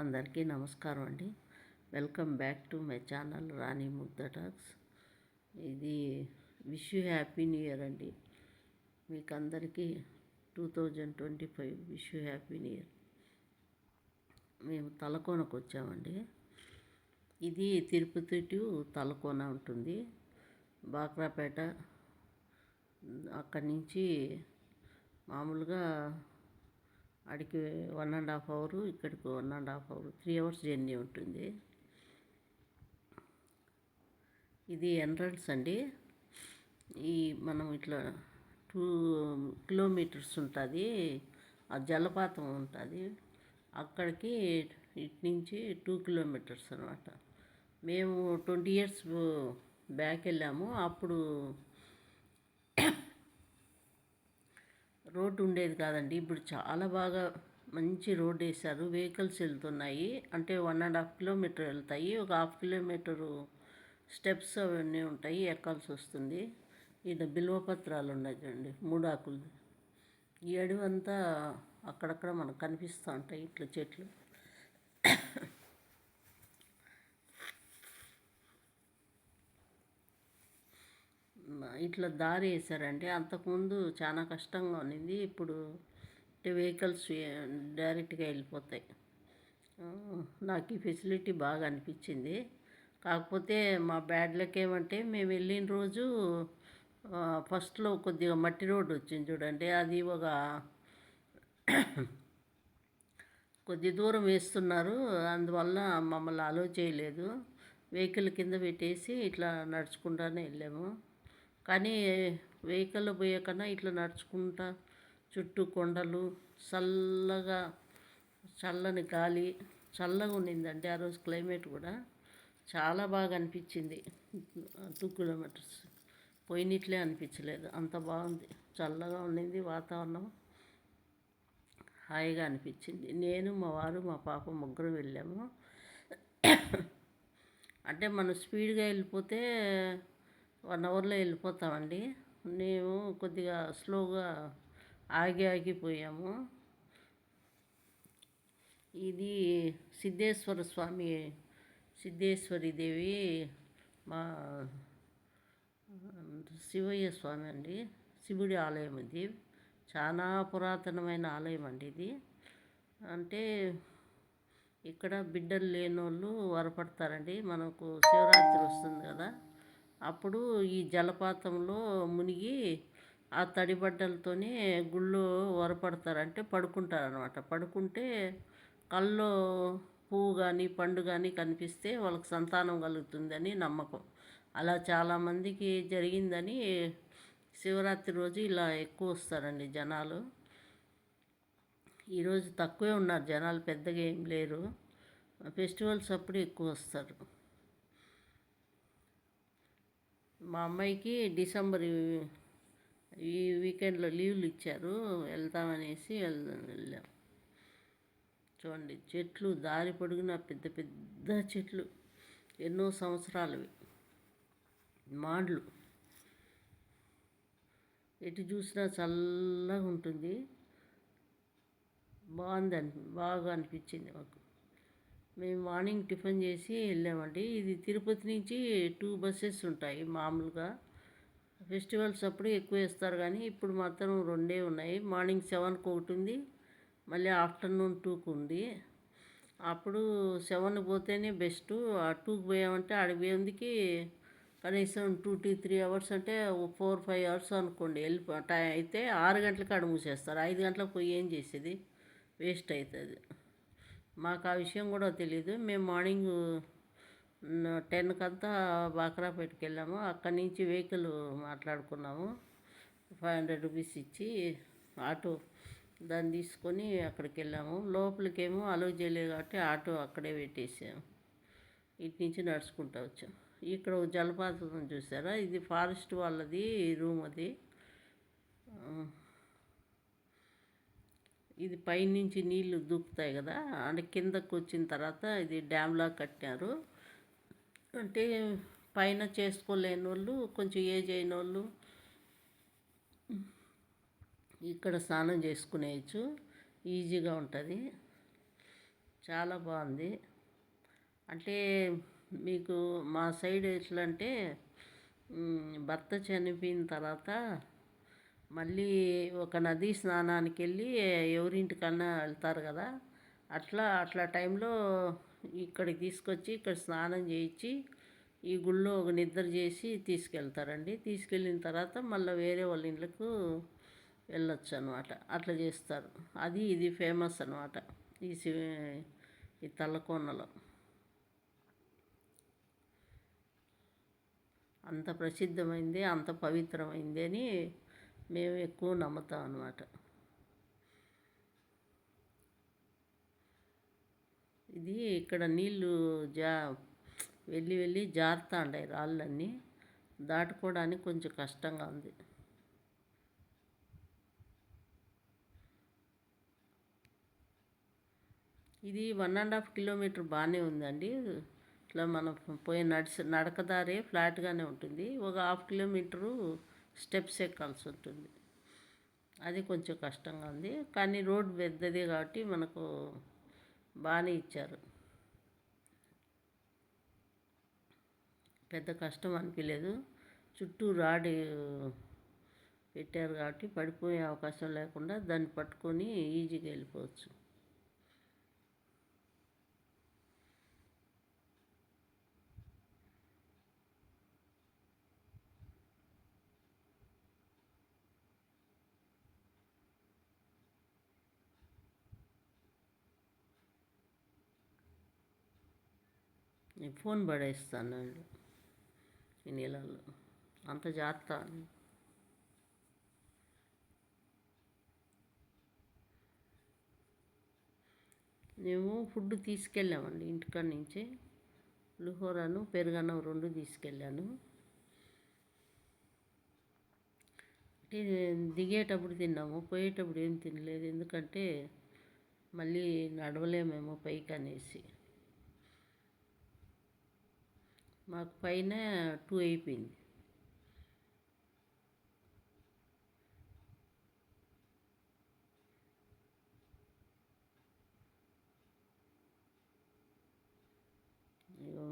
అందరికీ నమస్కారం అండి. Welcome back to my channel Rani Mugdha talks. ఇది wish you happy new year అండి. మీకు అందరికీ two thousand twenty five wish you happy new year. మేము తలకోనకు వచ్చామండి. ఇది తిరుపతి టు తలకోన ఉంటుంది. బాక్రాపేట అక్కడి నుంచి మామూలుగా అక్కడికి వన్ అండ్ హాఫ్ అవరు ఇక్కడికి one and half hour three hours journey ఉంటుంది. ఇది ఎంట్రన్స్ అండి. ఈ మనం ఇట్లా టూ కిలోమీటర్స్ ఉంటుంది. ఆ జలపాతం ఉంటుంది. అక్కడికి ఇటు నుంచి టూ కిలోమీటర్స్ అనమాట మేము ట్వంటీ ఇయర్స్ బ్యాక్ వెళ్ళాము. అప్పుడు రోడ్డు ఉండేది కాదండి. ఇప్పుడు చాలా బాగా మంచి రోడ్ వేశారు వెహికల్స్ వెళ్తున్నాయి. అంటే వన్ అండ్ హాఫ్ కిలోమీటర్ వెళ్తాయి. ఒక హాఫ్ కిలోమీటరు స్టెప్స్ అవన్నీ ఉంటాయి. ఎక్కాల్సి వస్తుంది. ఇది బిల్వపత్రాలు ఉన్నాయి చూడండి. మూడు ఆకులు. ఈ అడవి అంతా అక్కడక్కడ మనకు కనిపిస్తూ ఉంటాయి. ఇట్లా చెట్లు. ఇట్లా దారి వేసారంటే అంతకుముందు చాలా కష్టంగా ఉన్నింది. ఇప్పుడు వెహికల్స్ డైరెక్ట్గా వెళ్ళిపోతాయి. నాకు ఈ ఫెసిలిటీ బాగా అనిపించింది. కాకపోతే మా బ్యాడ్ లక్ ఏమంటే మేము వెళ్ళిన రోజు ఫస్ట్లో కొద్దిగా మట్టి రోడ్డు వచ్చింది చూడండి. అది ఒక కొద్ది దూరం వేస్తున్నారు. అందువల్ల మమ్మల్ని అలో చేయలేదు. వెహికల్ కింద పెట్టేసి ఇట్లా నడుచుకుంటానే వెళ్ళాము. కానీ వెహికల్లో పోయే కన్నా ఇట్లా నడుచుకుంటా చుట్టూ కొండలు చల్లగా చల్లని గాలి చల్లగా ఉండిందండి ఆ రోజు క్లైమేట్ కూడా. చాలా బాగా అనిపించింది. Two kilometres. పోయినట్లే అనిపించలేదు. అంత బాగుంది. చల్లగా ఉండింది వాతావరణం. హాయిగా అనిపించింది. నేను మా వారు మా పాప ముగ్గురు వెళ్ళాము. అంటే మనం స్పీడ్గా వెళ్ళిపోతే వన్ అవర్లో వెళ్ళిపోతామండి. మేము కొద్దిగా స్లోగా ఆగి ఆగిపోయాము ఇది సిద్ధేశ్వర స్వామి సిద్ధేశ్వరి దేవి మా శివయ్య స్వామి అండి. శివుడి ఆలయం ఇది. చాలా పురాతనమైన ఆలయం అండి ఇది. అంటే ఇక్కడ బిడ్డలు లేని వాళ్ళు వరపడతారండి. మనకు శివరాత్రి వస్తుంది కదా. అప్పుడు ఈ జలపాతంలో మునిగి ఆ తడిబడ్డలతోనే గుళ్ళో వరపడతారు. అంటే పడుకుంటారు అనమాట పడుకుంటే కళ్ళలో పువ్వు కానీ పండు కానీ కనిపిస్తే వాళ్ళకి సంతానం కలుగుతుందని నమ్మకం. అలా చాలామందికి జరిగిందని శివరాత్రి రోజు ఇలా ఎక్కువ వస్తారండి జనాలు. ఈరోజు తక్కువే ఉన్నారు జనాలు పెద్దగా ఏం లేరు. ఫెస్టివల్స్ అప్పుడు ఎక్కువ వస్తారు. మా అమ్మాయికి డిసెంబర్ ఈ వీకెండ్లో లీవ్లు ఇచ్చారు. వెళ్తామనేసి వెళ్దాం వెళ్ళాం. చూడండి చెట్లు దారి పొడుగున పెద్ద పెద్ద చెట్లు. ఎన్నో సంవత్సరాలవి మాండ్లు. ఎటు చూసినా చల్లగా ఉంటుంది. బాగుంది అని బాగా అనిపించింది మాకు. మేము మార్నింగ్ టిఫిన్ చేసి వెళ్ళామండి. ఇది తిరుపతి నుంచి టూ బస్సెస్ ఉంటాయి మామూలుగా. ఫెస్టివల్స్ అప్పుడు ఎక్కువ వేస్తారు కానీ ఇప్పుడు మాత్రం రెండే ఉన్నాయి. మార్నింగ్ సెవెన్కి ఒకటి ఉంది మళ్ళీ ఆఫ్టర్నూన్ టూకు ఉంది. అప్పుడు సెవెన్కి పోతేనే బెస్ట్. ఆ టూకి పోయామంటే ఆడికి పోయేందుకు కనీసం టూ టు త్రీ అవర్స్ అంటే ఫోర్ ఫైవ్ అవర్స్ అనుకోండి. వెళ్ళి టైం అయితే ఆరు గంటలకు అడుగు మూసేస్తారు. ఐదు గంటలకు పోయి ఏం చేసేది? వేస్ట్ అవుతుంది. మాకు ఆ విషయం కూడా తెలియదు మేము మార్నింగ్ టెన్కి అంతా బాక్రాపేటకి వెళ్ళాము అక్కడి నుంచి వెహికల్ మాట్లాడుకున్నాము. ఫైవ్ హండ్రెడ్ రూపీస్ ఇచ్చి ఆటో దాన్ని తీసుకొని అక్కడికి వెళ్ళాము లోపలికేమో అలో చేయలేదు కాబట్టి ఆటో అక్కడే పెట్టేసాము. ఇటు నుంచి నడుచుకుంటూ వచ్చాం. ఇక్కడ జలపాతం చూసారా? ఇది ఫారెస్ట్ వాళ్ళది రూమ్ అది ఇది పైనుంచి నీళ్ళు దూకుతాయి కదా అంటే కిందకు వచ్చిన తర్వాత ఇది డ్యామ్లా కట్టారు. అంటే పైన చేసుకోలేని వాళ్ళు కొంచెం ఏజ్ అయిన వాళ్ళు ఇక్కడ స్నానం చేసుకునేయచ్చు. ఈజీగా ఉంటుంది. చాలా బాగుంది. అంటే మీకు మా సైడ్ ఎట్లా అంటే భర్త చనిపోయిన తర్వాత మళ్ళీ ఒక నదీ స్నానానికి వెళ్ళి ఎవరింటికన్నా వెళ్తారు కదా అట్లా అట్లా టైంలో ఇక్కడికి తీసుకొచ్చి ఇక్కడ స్నానం చేయించి ఈ గుళ్ళో ఒక నిద్ర చేసి తీసుకెళ్తారండి. తీసుకెళ్ళిన తర్వాత మళ్ళీ వేరే వాళ్ళ ఇళ్ళకు వెళ్ళొచ్చు అనమాట అట్లా చేస్తారు. అది ఇది ఫేమస్ అనమాట ఈ శివ ఈ తలకోనలో. అంత ప్రసిద్ధమైంది అంత పవిత్రమైంది అని మేము ఎక్కువ నమ్ముతాం అన్నమాట. ఇది ఇక్కడ నీళ్ళు జా వెళ్ళి వెళ్ళి జారుతా ఉండే రాళ్ళన్నీ. దాటుకోవడానికి కొంచెం కష్టంగా ఉంది. ఇది వన్ అండ్ హాఫ్ కిలోమీటర్ బాగానే ఉందండి. ఇట్లా మనం పోయి నడిచి నడకదారే ఫ్లాట్గానే ఉంటుంది. ఒక హాఫ్ కిలోమీటరు స్టెప్స్ ఎక్కాల్సి ఉంటుంది అది కొంచెం కష్టంగా ఉంది. కానీ రోడ్ పెద్దది కాబట్టి మనకు బాగానే ఇచ్చారు. పెద్ద కష్టం అనిపించలేదు చుట్టూ రాడ్ పెట్టారు కాబట్టి పడిపోయే అవకాశం లేకుండా దాన్ని పట్టుకొని ఈజీగా వెళ్ళిపోవచ్చు నేను ఫోన్ పడేస్తాను ఈ నీళ్ళల్లో. అంత జాగ్రత్త. మేము ఫుడ్ తీసుకెళ్ళామండి ఇంటికాడ నుంచి. పులిహోరను పెరుగన్నం రెండు తీసుకెళ్ళాను. అంటే దిగేటప్పుడు తిన్నాము పోయేటప్పుడు ఏం తినలేదు. ఎందుకంటే మళ్ళీ నడవలేమేమో పైకి అనేసి మాకు పైన టూ అయిపోయింది.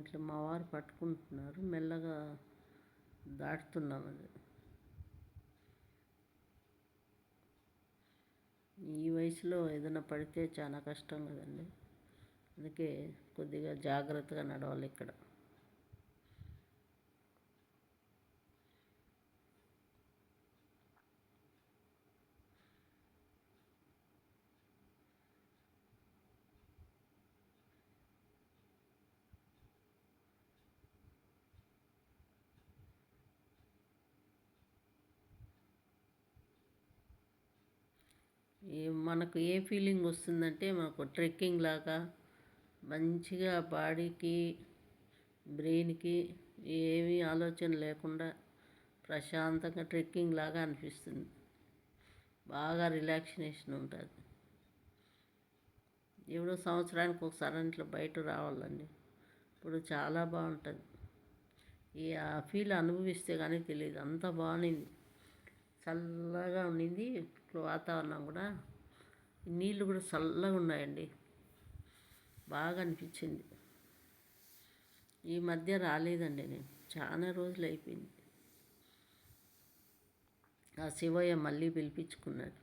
ఇట్లా మా వారు పట్టుకుంటున్నారు మెల్లగా దాటుతున్నామని ఈ వయసులో ఏదైనా పడితే చాలా కష్టం కదండి. అందుకే కొద్దిగా జాగ్రత్తగా నడవాలి ఇక్కడ. మనకు ఏ ఫీలింగ్ వస్తుందంటే మనకు ట్రెక్కింగ్ లాగా మంచిగా బాడీకి బ్రెయిన్కి ఏమీ ఆలోచన లేకుండా ప్రశాంతంగా ట్రెక్కింగ్ లాగా అనిపిస్తుంది. బాగా రిలాక్సినేషన్ ఉంటుంది. ఎప్పుడో సంవత్సరానికి ఒకసారి ఇంట్లో బయట రావాలండి. ఇప్పుడు చాలా బాగుంటుంది. ఈ ఆ ఫీల్ అనుభవిస్తే కానీ తెలియదు. అంత బాగుంది. చల్లగా ఉండింది. ఇప్పుడు వాతావరణం కూడా నీళ్ళు కూడా చల్లగా ఉన్నాయండి. బాగా అనిపించింది. ఈ మధ్య రాలేదండి నేను. చాలా రోజులు అయిపోయింది. ఆ శివయ్య మళ్ళీ పిలిపించుకున్నాడు.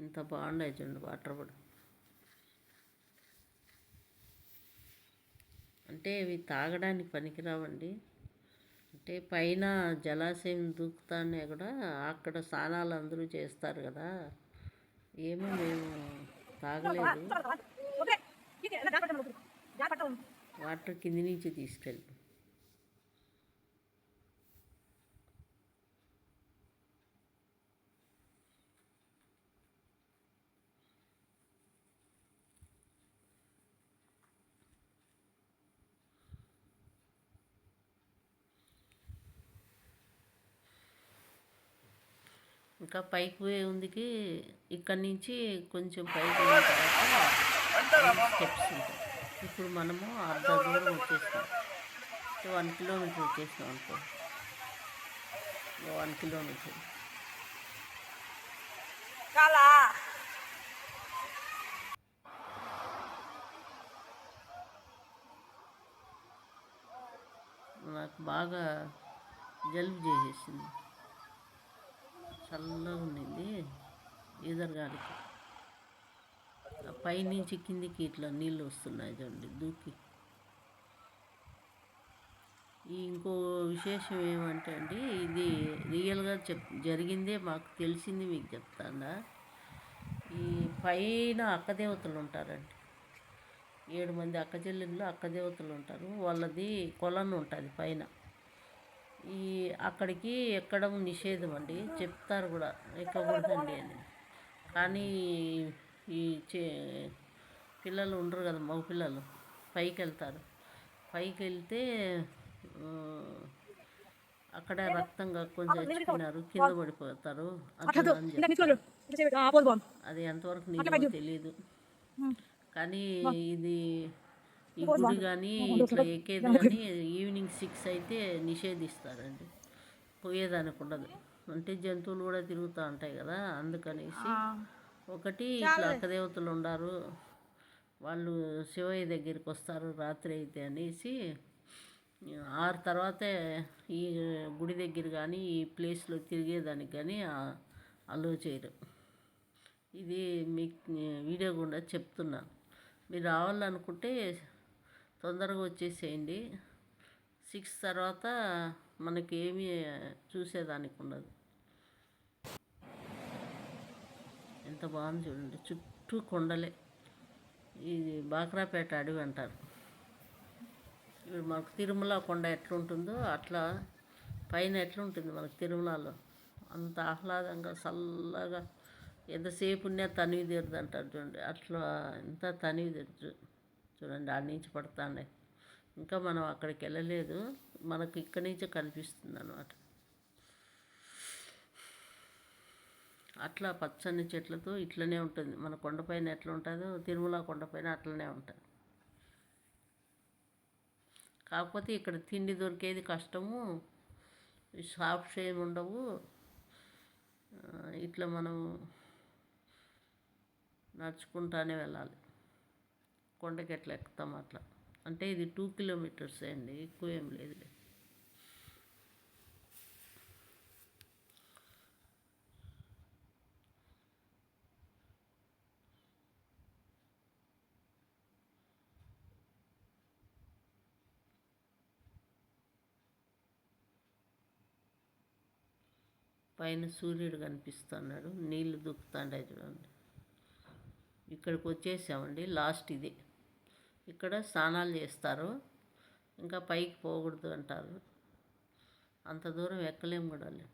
ఇంత బాగున్నాయి చూడండి వాటర్ కూడా. అంటే ఇవి తాగడానికి పనికిరావండి. అంటే పైన జలాశయం దూకుతానే కూడా అక్కడ స్నానాలు అందరూ చేస్తారు కదా. ఏమో మేము తాగలేదు. వాటర్ కింది నుంచి తీసుకెళ్ళి. ఇంకా పైకి పోయే ఉందికి ఇక్కడి నుంచి కొంచెం పైకి పోయిన తర్వాత స్టెప్స్ ఉంటాయి. ఇప్పుడు మనము అర్ధ దూరం వచ్చేస్తాం వన్ కిలోమీటర్ వచ్చేస్తాం అనుకో. One kilometre. కాలా? నాకు బాగా జలుబు చేసేసింది. చల్లగా ఉండింది. ఈదరగాలికి ఆ పైనుంచి కిందికి ఇట్లా నీళ్ళు వస్తున్నాయి చూడండి దూకి. ఇంకో విశేషం ఏమంటే అండి ఇది రియల్గా చెప్ జరిగిందే మాకు తెలిసింది మీకు చెప్తానా? ఈ పైన అక్కదేవతలు ఉంటారండి. ఏడు మంది అక్క చెల్లెళ్ళు అక్క దేవతలు ఉంటారు. వాళ్ళది కొలను ఉంటుంది పైన. ఈ అక్కడికి ఎక్కడం నిషేధం అండి. చెప్తారు కూడా ఎక్కకూడదండి అని. కానీ ఈ చే పిల్లలు ఉండరు కదా మగ పిల్లలు. పైకి వెళ్తారు పైకి వెళ్తే అక్కడ రక్తం కక్కుని చచ్చిపోయినారు కింద పడిపోతారు అది ఎంతవరకు నిజమో తెలియదు కానీ ఇది ఈ గుడి కానీ ఇట్లా ఎక్కేది కానీ ఈవినింగ్ సిక్స్ అయితే నిషేధిస్తారండి. పోయేదానికి ఉండదు అంటే జంతువులు కూడా తిరుగుతూ ఉంటాయి కదా అందుకనేసి ఒకటి ఇట్లా అక్కదేవతలు ఉండారు వాళ్ళు శివయ్య దగ్గరికి వస్తారు రాత్రి అయితే అనేసి ఆరు తర్వాతే ఈ గుడి దగ్గర కానీ ఈ ప్లేస్లో తిరిగేదానికి కానీ అలో చేయరు. ఇది మీకు వీడియో కూడా చెప్తున్నాను మీరు రావాలనుకుంటే తొందరగా వచ్చేసేయండి. సిక్స్ తర్వాత మనకి ఏమీ చూసేదానికి ఉండదు. ఎంత బాగుంది చూడండి. చుట్టూ కొండలే. ఇది బాక్రాపేట అడవి అంటారు. ఇప్పుడు మనకు తిరుమల కొండ ఎట్లుంటుందో అట్లా పైన ఎట్లుంటుంది మనకు తిరుమలలో? అంత ఆహ్లాదంగా చల్లగా ఎంతసేపు ఉన్నా తనివి తీరదు అంటారు చూడండి. అట్లా ఎంత తనివి తీరదు. చూడండి ఆడి నుంచి పడుతుండే. ఇంకా మనం అక్కడికి వెళ్ళలేదు. మనకు ఇక్కడి నుంచే కనిపిస్తుంది అనమాట అట్లా పచ్చని చెట్లతో ఇట్లనే ఉంటుంది. మన కొండపైన ఎట్లా ఉంటుందో తిరుమల కొండపైన అట్లనే ఉంటుంది. కాకపోతే ఇక్కడ తిండి దొరికేది కష్టము. షాప్స్ ఏమి ఉండవు. ఇట్లా మనం నడుచుకుంటానే వెళ్ళాలి. కొండకి ఎట్లా ఎక్కుతాం అట్లా? అంటే ఇది టూ కిలోమీటర్స్ అండి ఎక్కువ ఏం లేదు. పైన సూర్యుడు కనిపిస్తున్నాడు నీళ్ళు దుక్కుతాండే చూడండి. ఇక్కడికి వచ్చేసామండి లాస్ట్ ఇది. ఇక్కడ స్నానాలు చేస్తారు. ఇంకా పైకి పోకూడదు అంటారు. అంత దూరం ఎక్కలేం కూడా లేదు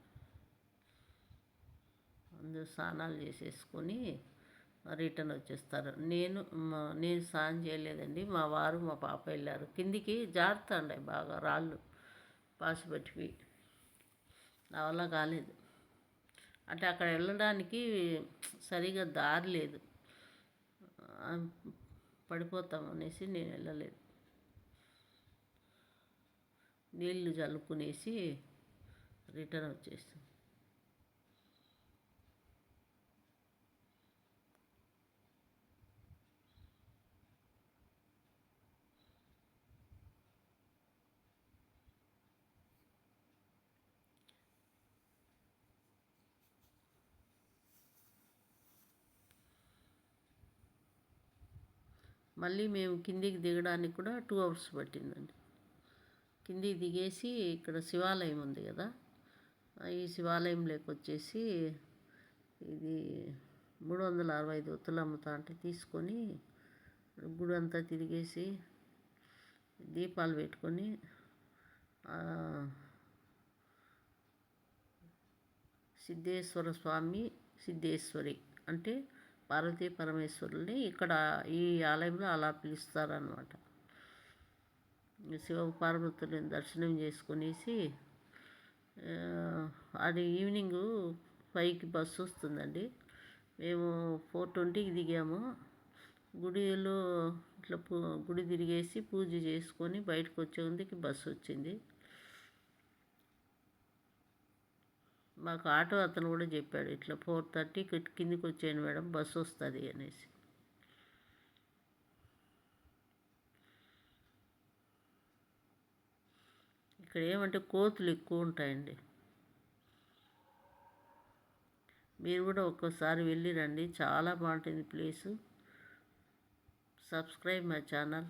అందరూ స్నానాలు చేసేసుకొని రిటర్న్ వచ్చేస్తారు. నేను మా- నేను స్నానం చేయలేదండి. మా వారు మా పాప వెళ్ళారు. కిందికి జారుతాండే బాగా రాళ్ళు పాసిపెట్టివి నా వల్ల కాలేదు. అంటే అక్కడ వెళ్ళడానికి సరిగా దారి లేదు. పడిపోతాం అనేసి నేను వెళ్ళలేదు. నీళ్ళు చల్లుకునేసి రిటర్న్ వచ్చేస్తాను మళ్ళీ మేము కిందికి దిగడానికి కూడా టూ అవర్స్ పట్టిందండి. కిందికి దిగేసి ఇక్కడ శివాలయం ఉంది కదా ఈ శివాలయంలోకి వచ్చేసి ఇది మూడు వందల అరవై ఐదు ఒత్తులు అమ్ముతా అంటే తీసుకొని గుడి అంతా తిరిగేసి దీపాలు పెట్టుకొని సిద్ధేశ్వర స్వామి సిద్ధేశ్వరి అంటే పార్వతీ పరమేశ్వరుల్ని ఇక్కడ ఈ ఆలయంలో అలా పిలుస్తారనమాట శివ పార్వతులను దర్శనం చేసుకునేసి అది ఈవినింగ్ ఫైవ్కి బస్సు వస్తుందండి. మేము ఫోర్ ట్వంటీకి దిగాము. గుడిలో ఇట్లా పూ గుడి తిరిగేసి పూజ చేసుకొని బయటకు వచ్చే ముందుకి బస్సు వచ్చింది. మాకు ఆటో అతను కూడా చెప్పాడు ఇట్లా ఫోర్ థర్టీకి కిందికి వచ్చేయండి మేడం బస్సు వస్తుంది అనేసి. ఇక్కడ ఏమంటే కోతులు ఎక్కువ ఉంటాయండి. మీరు కూడా ఒక్కోసారి వెళ్ళి రండి చాలా బాగుంటుంది ప్లేసు. Subscribe my channel.